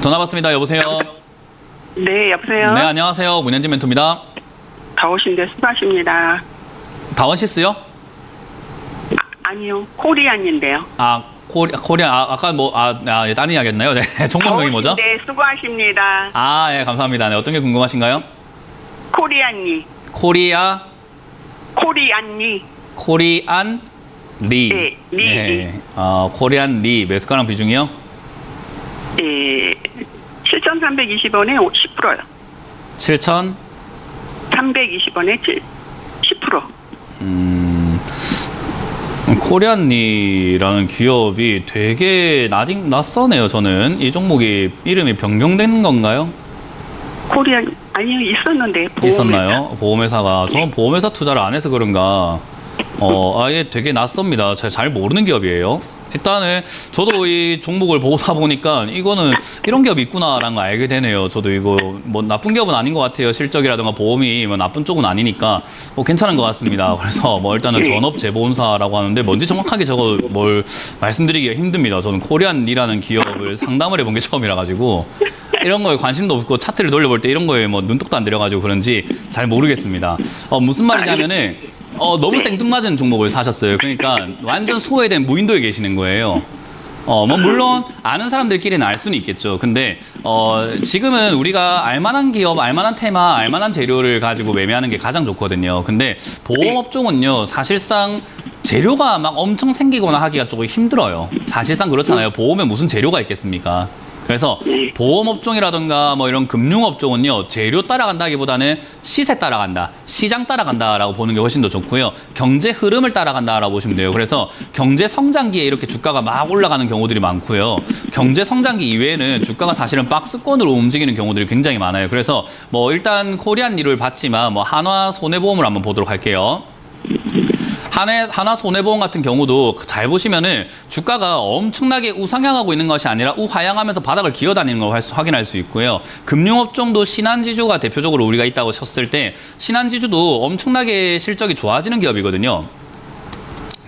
전화 받습니다. 여보세요. 네, 여보세요? 네, 안녕하세요. 문현진 멘토입니다. 더우신데 수고하십니다. 다원 씨스요? 아니요, 코리안인데요. 아, 코리, 코리아, 아, 아까 뭐, 아, 아 예, 다른 이야기 했나요? 네. 종목명이 뭐죠? 네, 수고하십니다. 아, 예, 감사합니다. 네, 어떤 게 궁금하신가요? 코리안니, 코리아, 코리안니. 코리안 리. 네, 리, 어, 코리안 리. 매수가랑 비중이요? 예, 7,320원에 10%요. 7천, 320원에 10%. 음, 코리안리라는 기업이 되게 나딩, 낯서네요, 저는. 이 종목이 이름이 변경된 건가요? 코리안, 아니요, 있었는데. 보험회사. 있었나요? 보험회사가. 저는 보험회사 투자를 안 해서 그런가. 어, 아예 되게 낯섭니다. 제가 잘 모르는 기업이에요. 일단은 저도 이 종목을 보다 보니까 이거는 이런 기업이 있구나라는 걸 알게 되네요. 저도 이거 뭐 나쁜 기업은 아닌 것 같아요. 실적이라든가 보험이 뭐 나쁜 쪽은 아니니까 뭐 괜찮은 것 같습니다. 그래서 뭐 일단은 전업 재보험사라고 하는데 뭔지 정확하게 저거 뭘 말씀드리기가 힘듭니다. 저는 코리안리라는 기업을 상담을 해본 게 처음이라 가지고 이런 거에 관심도 없고 차트를 돌려볼 때 이런 거에 뭐 눈독도 안 들여가지고 그런지 잘 모르겠습니다. 어, 무슨 말이냐면은 어, 너무 생뚱맞은 종목을 사셨어요. 그러니까 완전 소외된 무인도에 계시는 거예요. 어, 뭐, 물론, 아는 사람들끼리는 알 수는 있겠죠. 근데, 어, 지금은 우리가 알만한 기업, 알만한 테마, 알만한 재료를 가지고 매매하는 게 가장 좋거든요. 근데, 보험업종은요, 사실상 재료가 막 엄청 생기거나 하기가 조금 힘들어요. 사실상 그렇잖아요. 보험에 무슨 재료가 있겠습니까? 그래서 보험업종이라든가 뭐 이런 금융업종은요 재료 따라간다기보다는 시세 따라간다 시장 따라간다라고 보는 게 훨씬 더 좋고요. 경제 흐름을 따라간다라고 보시면 돼요. 그래서 경제 성장기에 이렇게 주가가 막 올라가는 경우들이 많고요. 경제 성장기 이외에는 주가가 사실은 박스권으로 움직이는 경우들이 굉장히 많아요. 그래서 뭐 일단 코리안 일을 봤지만 뭐 한화 손해보험을 한번 보도록 할게요 한해, 하나 손해보험 같은 경우도 잘 보시면은 주가가 엄청나게 우상향하고 있는 것이 아니라 우하향하면서 바닥을 기어다니는 걸 확인할 수 있고요. 금융업종도 신한지주가 대표적으로 우리가 있다고 쳤을 때 신한지주도 엄청나게 실적이 좋아지는 기업이거든요.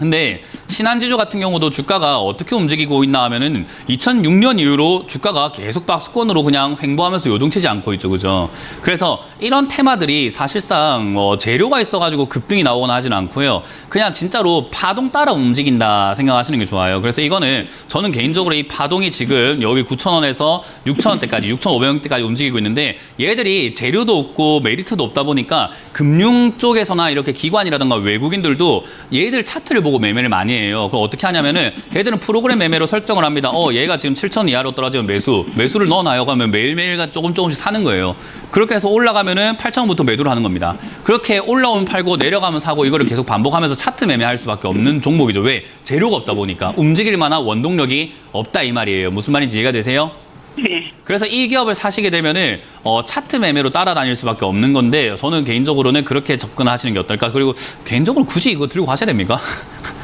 근데 신한지주 같은 경우도 주가가 어떻게 움직이고 있나 하면은 2006년 이후로 주가가 계속 박스권으로 그냥 횡보하면서 요동치지 않고 있죠, 그죠? 그래서 이런 테마들이 사실상 뭐 재료가 있어가지고 급등이 나오거나 하진 않고요. 그냥 진짜로 파동 따라 움직인다 생각하시는 게 좋아요. 그래서 이거는 저는 개인적으로 이 파동이 지금 여기 9,000원에서 6,000원대까지, 6,500원대까지 움직이고 있는데 얘들이 재료도 없고 메리트도 없다 보니까 금융 쪽에서나 이렇게 기관이라든가 외국인들도 얘들 차트를 보고 매매를 많이 해요. 그럼 어떻게 하냐면은 걔들은 프로그램 매매로 설정을 합니다. 어, 얘가 지금 7천 이하로 떨어지면 매수, 매수를 넣어놔요. 그러면 매일매일 조금 조금씩 사는 거예요. 그렇게 해서 올라가면은 8천원부터 매도를 하는 겁니다. 그렇게 올라오면 팔고 내려가면 사고 이거를 계속 반복하면서 차트 매매할 수밖에 없는 종목이죠. 왜? 재료가 없다 보니까 움직일 만한 원동력이 없다 이 말이에요. 무슨 말인지 이해가 되세요? 네. 그래서 이 기업을 사시게 되면은 어, 차트 매매로 따라다닐 수밖에 없는 건데 저는 개인적으로는 그렇게 접근하시는 게 어떨까 그리고 개인적으로 굳이 이거 들고 가셔야 됩니까?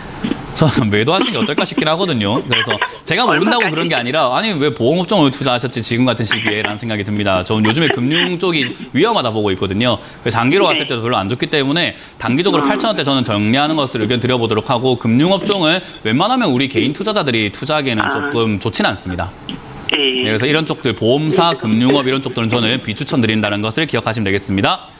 저는 매도하시는 게 어떨까 싶긴 하거든요. 그래서 제가 모른다고 그런 게 아니라 아니 왜 보험업종을 투자하셨지 지금 같은 시기에라는 생각이 듭니다. 저는 요즘에 금융 쪽이 위험하다 보고 있거든요. 그래서 장기로 왔을 때도 별로 안 좋기 때문에 단기적으로 8천 원대 저는 정리하는 것을 의견 드려보도록 하고 금융업종은 웬만하면 우리 개인 투자자들이 투자하기에는 조금 좋지는 않습니다. 예. 네, 그래서 이런 쪽들 보험사, 금융업 이런 쪽들은 저는 비추천 드린다는 것을 기억하시면 되겠습니다.